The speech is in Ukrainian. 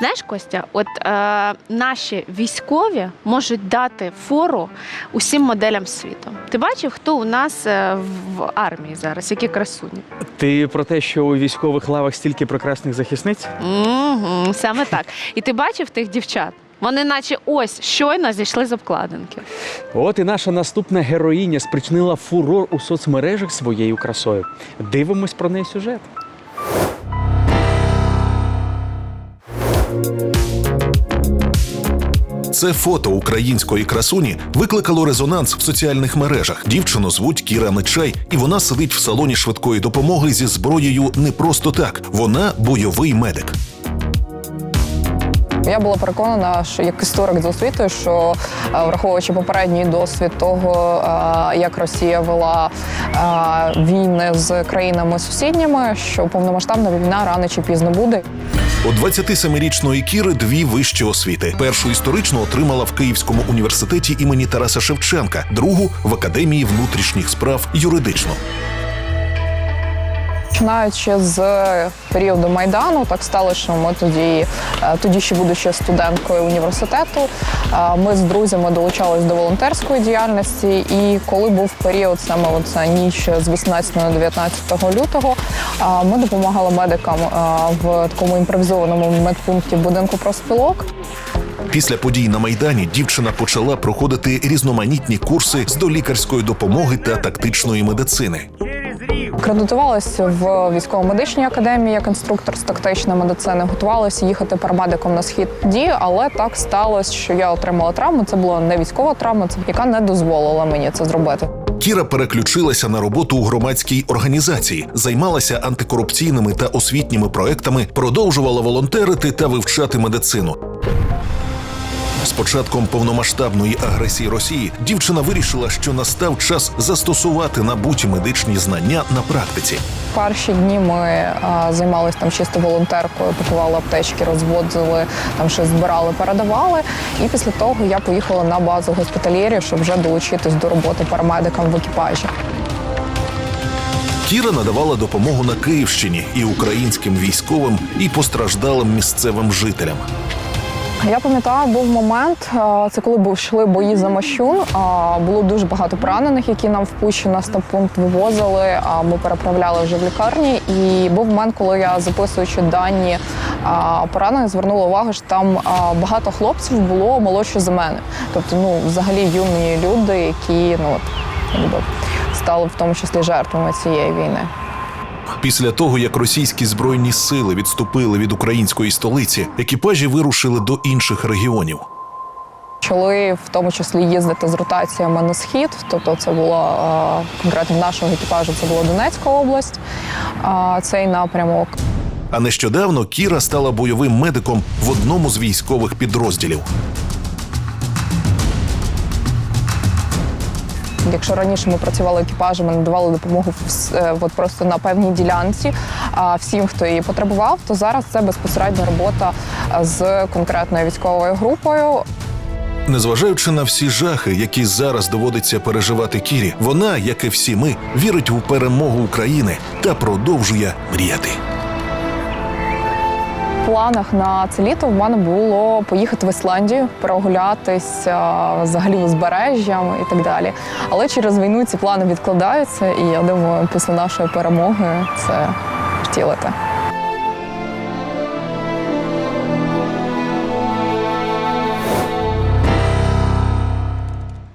Знаєш, Костя, от е, наші військові можуть дати фору усім моделям світу. Ти бачив, хто у нас е, в армії зараз, які красуні? Ти про те, що у військових лавах стільки прекрасних захисниць? Угу, саме так. І ти бачив тих дівчат? Вони, наче ось щойно зійшли з обкладинки. От і наша наступна героїня спричинила фурор у соцмережах своєю красою. Дивимось про неї сюжет. Це фото української красуні викликало резонанс в соціальних мережах. Дівчину звуть Кіра Нечай, і вона сидить в салоні швидкої допомоги зі зброєю не просто так. Вона бойовий медик. Я була переконана, що як історик з освітою, що е, враховуючи попередній досвід того, е, як Росія вела е, війни з країнами сусідніми, що повномасштабна війна рано чи пізно буде. У 27-річної Кіри дві вищі освіти. Першу історично отримала в Київському університеті імені Тараса Шевченка, другу в академії внутрішніх справ юридично. Починаючи з періоду майдану, так стало, що ми тоді, е, тоді ще будучи студенткою університету, е, ми з друзями долучались до волонтерської діяльності. І коли був період саме оця ніч з 18 на 19 лютого, е, ми допомагали медикам в такому імпровізованому медпункті будинку профспілок. Після подій на майдані дівчина почала проходити різноманітні курси з долікарської допомоги та тактичної медицини. Кредитувалася в військово-медичній академії як інструктор з тактичної медицини. Готувалася їхати парамедиком на схід тоді, але так сталося, що я отримала травму. Це була не військова травма, це яка не дозволила мені це зробити. Кіра переключилася на роботу у громадській організації, займалася антикорупційними та освітніми проектами, продовжувала волонтерити та вивчати медицину. З початком повномасштабної агресії Росії дівчина вирішила, що настав час застосувати набуті медичні знання на практиці. Перші дні ми а, займалися там чисто волонтеркою, пакували аптечки, розводили, там щось збирали, передавали. І після того я поїхала на базу госпітальєрів, щоб вже долучитись до роботи парамедикам в екіпажі. Кіра надавала допомогу на Київщині і українським військовим, і постраждалим місцевим жителям. Я пам'ятаю, був момент, це коли йшли бої за Мощун. Було дуже багато поранених, які нам в на стаб-пункт вивозили. А ми переправляли вже в лікарні. І був момент, коли я записуючи дані поранених, звернула увагу, що там багато хлопців було молодші за мене. Тобто, ну, взагалі юні люди, які ну от стали в тому числі жертвами цієї війни. Після того, як російські збройні сили відступили від української столиці, екіпажі вирушили до інших регіонів. Почали в тому числі їздити з ротаціями на схід. Тобто, це було е, конкретно в нашого екіпажу, це була Донецька область, цей напрямок. А нещодавно Кіра стала бойовим медиком в одному з військових підрозділів. Якщо раніше ми працювали екіпажами, надавали допомогу е, от просто на певній ділянці всім, хто її потребував, то зараз це безпосередня робота е, з конкретною військовою групою. Незважаючи на всі жахи, які зараз доводиться переживати Кірі, вона, як і всі ми, вірить у перемогу України та продовжує мріяти. Планах на це літо в мене було поїхати в Ісландію, прогулятися взагалі узбережжям і так далі. Але через війну ці плани відкладаються, і я думаю, після нашої перемоги це втілити.